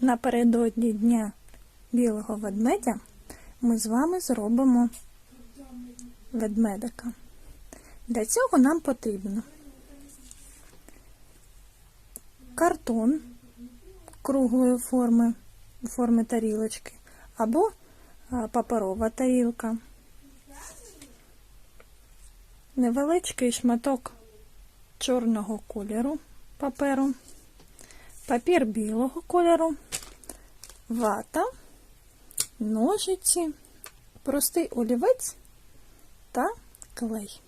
напередодні Дня білого ведмедя ми з вами зробимо ведмедика. Для цього нам потрібно картон круглої форми, форми тарілочки, або паперова тарілка, невеличкий шматок чорного кольору паперу, папір білого кольору, вата, ножиці, простий олівець та клей.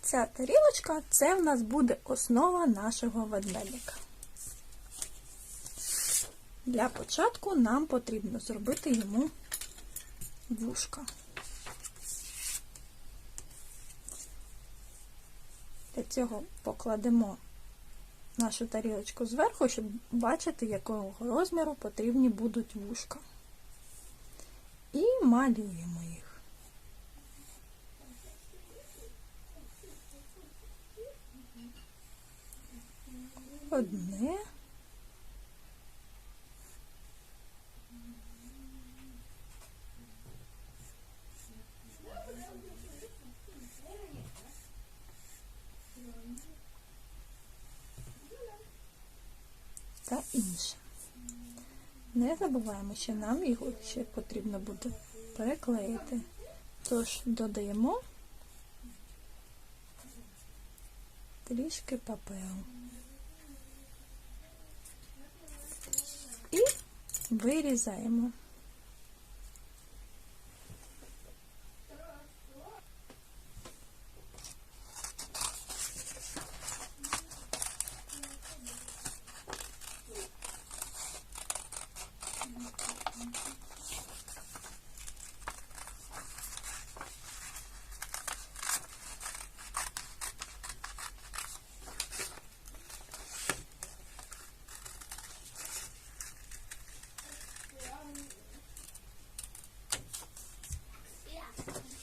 Ця тарілочка це в нас буде основа нашого ведмедика. Для початку нам потрібно зробити йому вушка. Для цього покладемо нашу тарілочку зверху, щоб бачити, якого розміру потрібні будуть вушка. І малюємо їх. Одне. Та інше. Не забуваємо, що нам його ще потрібно буде переклеїти. Тож додаємо трішки паперу. І вирізаємо.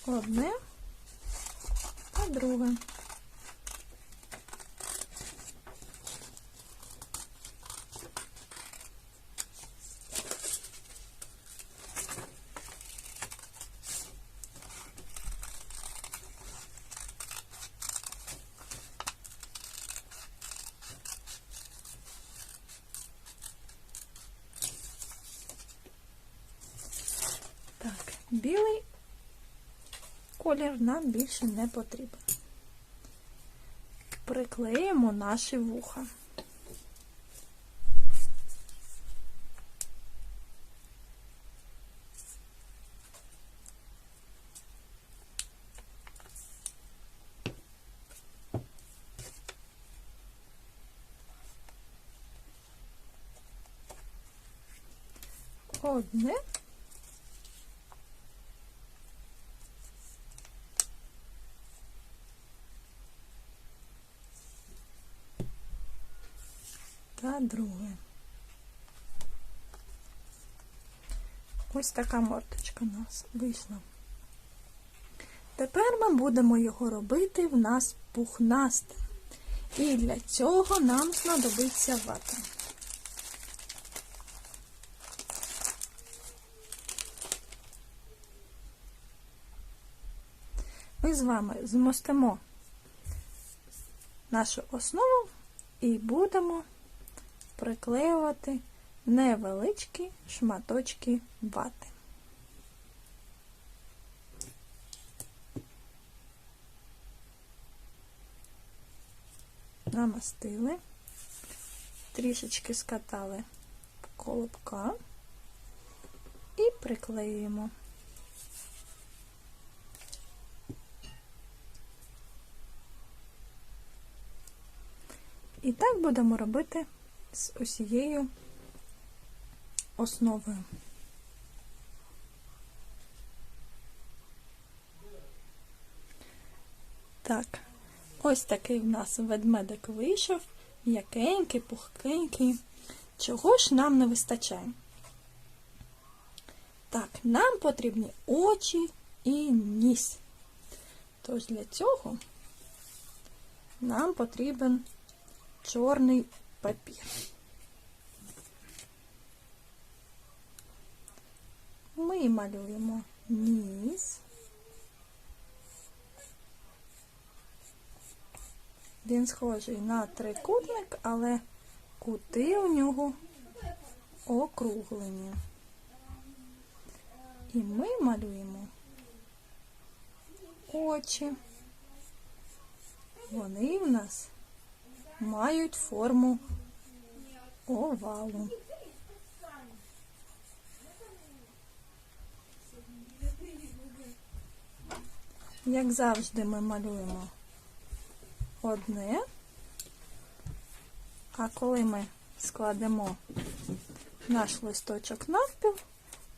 Одне та друге. Білий колір нам більше не потрібен. Приклеїмо наші вуха. Одне друге. Ось така морточка у нас вийшла. Тепер ми будемо його робити в нас пухнастим. І для цього нам знадобиться вата. Ми з вами змостимо нашу основу і будемо приклеювати невеличкі шматочки вати. Намастили, трішечки скатали колобка і приклеюємо. І так будемо робити з усією основою. Так, ось такий в нас ведмедик вийшов, м'якенький, пухкенький. Чого ж нам не вистачає? Так, нам потрібні очі і ніс. Тож для цього нам потрібен чорний папір. Ми малюємо ніс. Він схожий на трикутник, але кути у нього округлені. І ми малюємо очі. Вони в нас мають форму овалу. Як завжди, ми малюємо одне, а коли ми складемо наш листочок навпіл,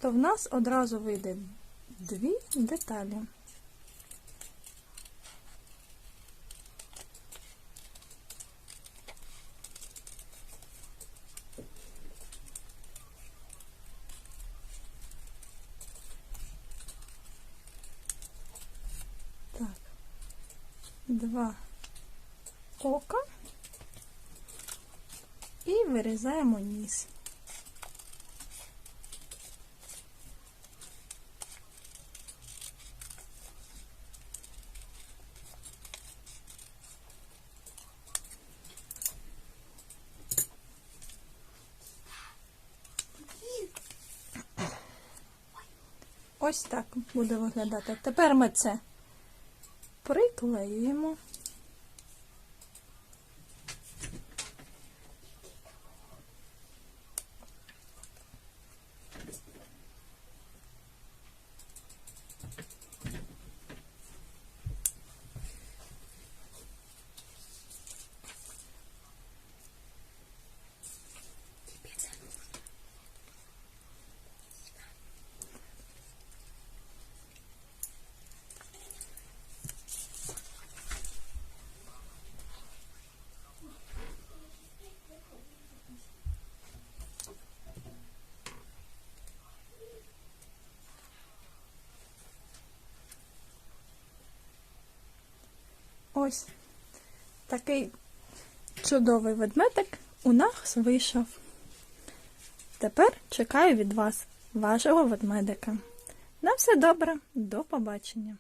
то в нас одразу вийде дві деталі. Так, два ока і вирізаємо ніс. Ось так буде виглядати. Тепер ми це 对么？Ось такий чудовий ведмедик у нас вийшов. Тепер чекаю від вас вашого ведмедика. На все добре, до побачення!